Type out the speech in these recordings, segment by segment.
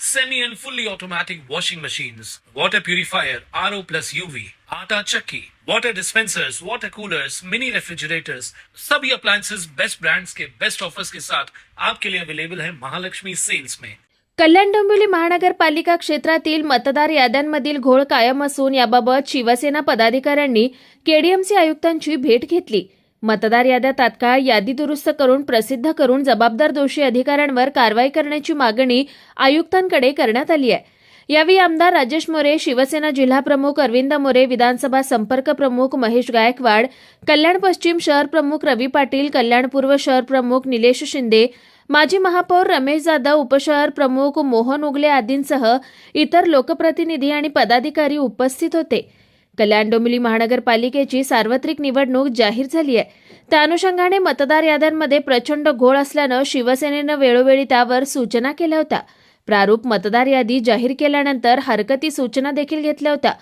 semi and fully automatic washing machines, water purifier, RO plus UV, आटा चक्की, water dispensers, water coolers, mini refrigerators, सभी appliances best brands के best offers के साथ आपके लिए अवेलेबल है महालक्ष्मी सेल्स में कल्याण डोंबिवली महानगरपालिका क्षेत्रातील मतदार याद्यांमधील घोळ कायम असून याबाबत शिवसेना पदाधिकाऱ्यांनी केडीएमसी आयुक्तांची भेट घेतली. मतदार याद्या तात्काळ यादी दुरुस्त करून प्रसिद्ध करून जबाबदार दोषी अधिकाऱ्यांवर कारवाई करण्याची मागणी आयुक्तांकडे करण्यात आली आहे. यावेळी आमदार राजेश मोरे शिवसेना जिल्हाप्रमुख अरविंद मोरे विधानसभा संपर्क प्रमुख महेश गायकवाड कल्याण पश्चिम शहर प्रमुख रवी पाटील कल्याण पूर्व शहर प्रमुख निलेश शिंदे माजी महापौर रमेश जाधव उपशहर प्रमुख मोहन उगले आदींसह इतर लोकप्रतिनिधी आणि पदाधिकारी उपस्थित होते. कल्याण डोंबिवली महानगरपालिकेची सार्वत्रिक निवडणूक जाहीर झाली आहे. त्या अनुषंगाने मतदार याद्यांमध्ये प्रचंड घोळ असल्यानं शिवसेनेनं वेळोवेळी त्यावर सूचना केल्या होत्या. प्रारूप मतदार यादी जाहीर केल्यानंतर हरकती सूचना देखील घेतल्या होत्या.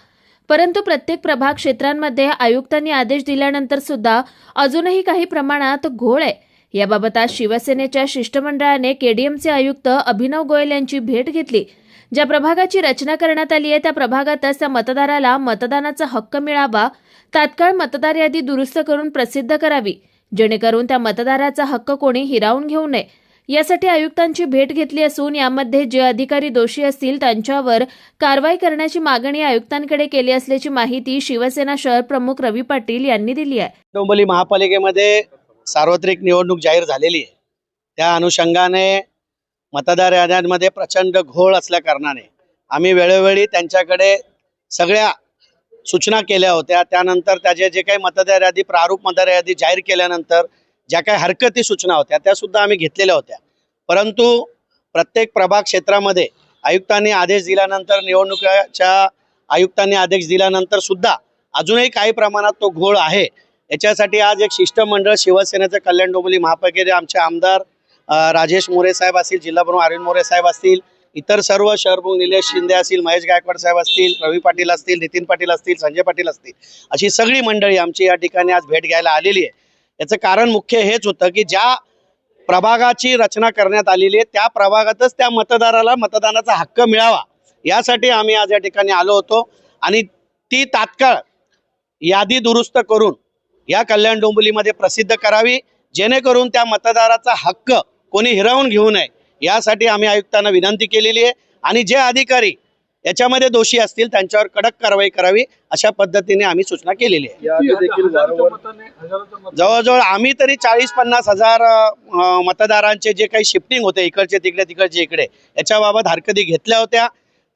परंतु प्रत्येक प्रभाग क्षेत्रांमध्ये आयुक्तांनी आदेश दिल्यानंतर सुद्धा अजूनही काही प्रमाणात घोळ आहे. याबाबत आज शिवसेनेच्या शिष्टमंडळाने केडीएमचे आयुक्त अभिनव गोयल यांची भेट घेतली. ज्या प्रभागाची रचना करण्यात आली आहे त्या प्रभागातच त्या मतदाराला मतदानाचा हक्क मिळावा तात्काळ मतदार यादी दुरुस्त करून प्रसिद्ध करावी जेणेकरून त्या मतदाराचा हक्क कोणी हिरावून घेऊ नये. यासाठी आयुक्तांची भेट घेतली असून यामध्ये जे अधिकारी दोषी असतील त्यांच्यावर कारवाई करण्याची मागणी आयुक्तांकडे केली असल्याची माहिती शिवसेना शहर प्रमुख रवी पाटील यांनी दिली आहे. डोंबिवली महापालिकेमध्ये सार्वत्रिक निवडणूक जाहीर झालेली आहे. त्या अनुषंगाने मतदार याद्यांमध्ये प्रचंड घोळ असल्या कारणाने आम्ही वेळोवेळी त्यांच्याकडे सगळ्या सूचना केल्या होत्या. त्यानंतर त्याचे जे काही मतदार यादी प्रारूप मतदार यादी जाहीर केल्यानंतर ज्या काही हरकती सूचना होत्या त्या सुद्धा आम्ही घेतलेल्या होत्या. परंतु प्रत्येक प्रभाग क्षेत्रामध्ये आयुक्तांनी आदेश दिल्यानंतर निवडणुकीच्या आयुक्तांनी आदेश दिल्यानंतर सुद्धा अजूनही काही प्रमाणात तो घोळ आहे. याच्यासाठी आज एक शिष्टमंडळ शिवसेनेचं कल्याण डोंबली महापालिकेचे आमचे आमदार राजेश मोरे साहेब असतील जिल्हाप्रमुख अरविंद मोरे साहेब असतील इतर सर्व शहरप्रमुख निलेश शिंदे असतील महेश गायकवाड साहेब असतील रवी पाटील असतील नितीन पाटील असतील संजय पाटील असतील अशी सगळी मंडळी आमची या ठिकाणी आज भेट घ्यायला आलेली आहे. याचं कारण मुख्य हेच होतं की ज्या प्रभागाची रचना करण्यात आलेली आहे त्या प्रभागातच त्या मतदाराला मतदानाचा हक्क मिळावा. यासाठी आम्ही आज या ठिकाणी आलो होतो आणि ती तात्काळ यादी दुरुस्त करून या कल्याण डोंबिवलीमध्ये प्रसिद्ध करावी जेणेकरून त्या मतदाराचा हक्क कोणी हिरावून घेऊ नये. यासाठी आम्ही आयुक्तांना विनंती केलेली आहे. आणि जे अधिकारी याच्यामध्ये दोषी असतील त्यांच्यावर कडक कारवाई करावी अशा पद्धतीने आम्ही सूचना केलेली आहे. जवळजवळ आम्ही तरी चाळीस पन्नास हजार मतदारांचे जे काही शिफ्टिंग होते इकडचे तिकडे तिकडचे इकडे याच्याबाबत हरकती घेतल्या होत्या.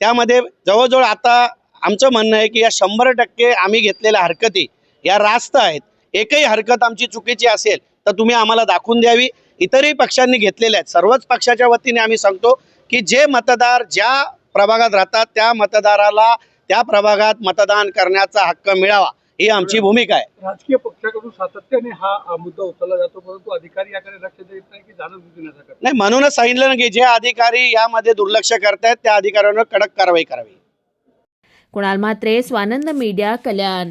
त्यामध्ये जवळजवळ आता आमचं म्हणणं आहे की या शंभर टक्के आम्ही घेतलेल्या हरकती या रास्त आहेत. एकही हरकत आमची चुकीची असेल तर तुम्ही आम्हाला दाखवून द्यावी. इतरही पक्षांनी घेतलेल्या आहेत. सर्वच पक्षाच्या वतीने आम्ही सांगतो की जे मतदार ज्या प्रभागात राहतात त्या मतदाराला त्या प्रभागात मतदान करण्याचा हक्क मिळावा ही आमची भूमिका आहे. राजकीय पक्षाकडून सातत्याने हा मुद्दा उचलला जातो परंतु अधिकारी याकडे लक्ष देत नाही की जाणून नाही म्हणूनच सांगितलं ना की जे अधिकारी यामध्ये दुर्लक्ष करतायत त्या अधिकाऱ्यांवर कडक कारवाई करावी. कुणाल म्हात्रे स्वानंद मीडिया कल्याण.